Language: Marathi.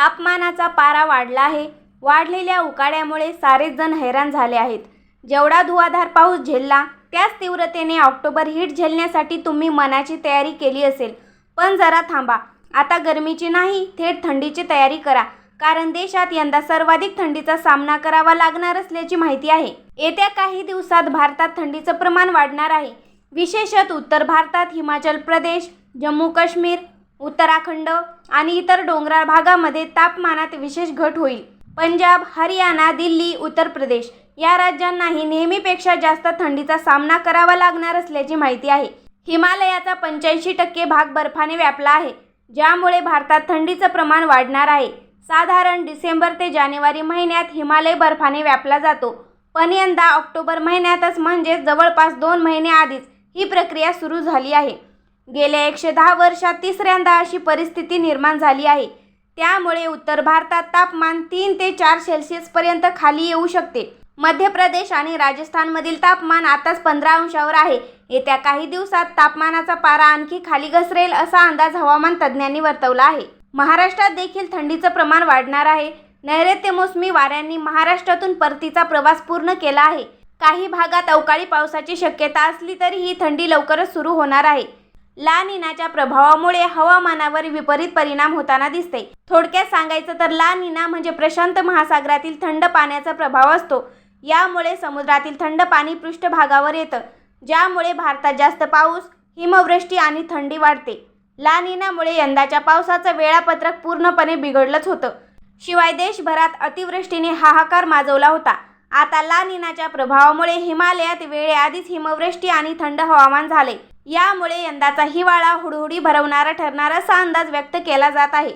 तापमानाचा पारा वाढला आहे. वाढलेल्या उकाड्यामुळे सारेच जण हैराण झाले आहेत. जेवढा धुवाधार पाऊस झेलला त्याच तीव्रतेने ऑक्टोबर हीट झेलण्यासाठी तुम्ही मनाची तयारी केली असेल. पण जरा थांबा. आता गरमीची नाही थेट थंडीची तयारी करा. कारण देशात यंदा सर्वाधिक थंडीचा सामना करावा लागणार असल्याची माहिती आहे. येत्या काही दिवसात भारतात थंडीचं प्रमाण वाढणार आहे. विशेषत उत्तर भारतात हिमाचल प्रदेश जम्मू काश्मीर उत्तराखंड आणि इतर डोंगराळ भागामध्ये तापमानात विशेष घट होईल. पंजाब हरियाणा दिल्ली उत्तर प्रदेश या राज्यांनाही नेहमीपेक्षा जास्त थंडीचा सामना करावा लागणार असल्याची माहिती आहे. हिमालयाचा पंच्याऐंशी टक्के भाग बर्फाने व्यापला आहे ज्यामुळे भारतात थंडीचं प्रमाण वाढणार आहे. साधारण डिसेंबर ते जानेवारी महिन्यात हिमालय बर्फाने व्यापला जातो. पण यंदा ऑक्टोबर महिन्यातच म्हणजेच जवळपास दोन महिने आधीच ही प्रक्रिया सुरू झाली आहे. गेल्या एकशे दहा वर्षात तिसऱ्यांदा अशी परिस्थिती निर्माण झाली आहे. त्यामुळे उत्तर भारतात तापमान तीन ते चार सेल्सिअसपर्यंत खाली येऊ शकते. मध्य प्रदेश आणि राजस्थानमधील तापमान आताच पंधरा अंशावर आहे. येत्या काही दिवसात तापमानाचा पारा आणखी खाली घसरेल असा अंदाज हवामान तज्ज्ञांनी वर्तवला आहे. महाराष्ट्रात देखील थंडीचं प्रमाण वाढणार आहे. नैऋत्य मोसमी वाऱ्यांनी महाराष्ट्रातून परतीचा प्रवास पूर्ण केला आहे. काही भागात अवकाळी पावसाची शक्यता असली तरी ही थंडी लवकरच सुरू होणार आहे. ला निनाच्या प्रभावामुळे हवामानावर विपरीत परिणाम होताना दिसते. थोडक्यात सांगायचं तर ला निना म्हणजे प्रशांत महासागरातील थंड पाण्याचा प्रभाव असतो. यामुळे समुद्रातील थंड पाणी पृष्ठभागावर येतं ज्यामुळे भारतात जास्त पाऊस हिमवृष्टी आणि थंडी वाढते. ला निनामुळे यंदाच्या पावसाचं वेळापत्रक पूर्णपणे बिघडलंच होतं. शिवाय देशभरात अतिवृष्टीने हाहाकार माजवला होता. आता ला निनाच्या प्रभावामुळे हिमालयात वेळेआधीच हिमवृष्टी आणि थंड हवामान झाले. यामुळे यंदाचा हिवाळा हुडहुडी भरवणारा ठरणार असा अंदाज व्यक्त केला जात आहे.